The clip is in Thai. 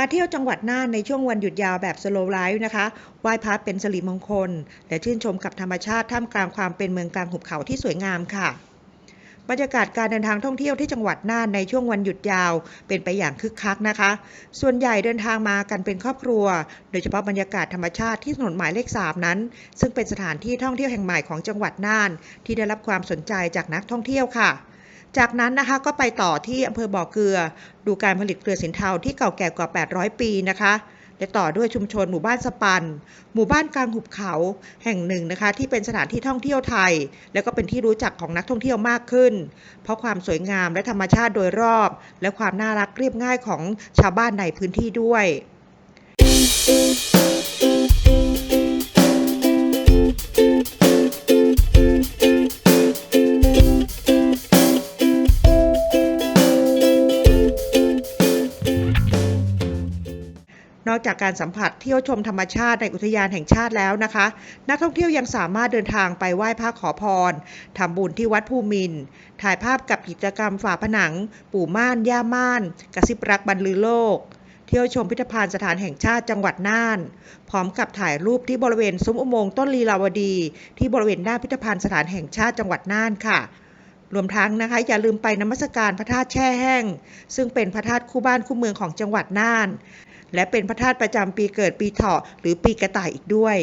าเที่ยวจังหวัดน่านในช่วงวันหยุดยาวแบบสโลว์ไลฟ์นะคะไหว้พระเป็นสิริมงคล และชื่นชมกับธรรมชาติท่ามกลางความเป็นเมืองกลางหุบเขาที่สวยงามค่ะบรรยากาศการเดินทางท่องเที่ยวที่จังหวัดน่านในช่วงวันหยุดยาว เป็นไปอย่างคึกคักนะคะ ส่วนใหญ่เดินทางมากันเป็นครอบครัว โดยเฉพาะบรรยากาศธรรมชาติที่ถนนหมายเลข3นั้น ซึ่งเป็นสถานที่ท่องเที่ยวแห่งใหม่ของจังหวัดน่าน ที่ได้รับความสนใจจากนักท่องเที่ยวค่ะ จากนั้นนะคะก็ไปต่อที่อำเภอบ่อเกลือ ดูการผลิตเกลือสินเทาที่เก่าแก่กว่า 800 ปีนะคะและต่อด้วยชุมชนหมู่บ้านสปัน หมู่บ้านกลางหุบเขาแห่งหนึ่งนะคะ ที่เป็นสถานที่ท่องเที่ยวไทย และก็เป็นที่รู้จักของนักท่องเที่ยวมากขึ้น เพราะความสวยงามและธรรมชาติโดยรอบ และความน่ารักเรียบง่ายของชาวบ้านในพื้นที่ด้วย นอกจากการสัมผัสเที่ยวชมธรรมชาติในอุทยานแห่งชาติแล้วนะคะ นักท่องเที่ยวยังสามารถเดินทางไปไหว้พระขอพรทำบุญที่วัดภูมิน ถ่ายภาพกับกิจกรรมฝาผนัง ปู่ม่าน ย่าม่าน กระซิบรักบรรลือโลกเที่ยวชมพิพิธภัณฑ์สถานแห่งชาติจังหวัดน่าน พร้อมกับถ่ายรูปที่บริเวณซุ้มอุโมงค์ต้นลีลาวดี ที่บริเวณหน้าพิพิธภัณฑ์สถานแห่งชาติจังหวัดน่านค่ะ รวมทั้งนะคะอย่าลืมไปนมัสการพระธาตุแช่แห้ง ซึ่งเป็นพระธาตุคู่บ้านคู่เมืองของจังหวัดน่าน และเป็นพระธาตุประจำปีเกิดปีเถาะหรือปีกระต่ายอีกด้วย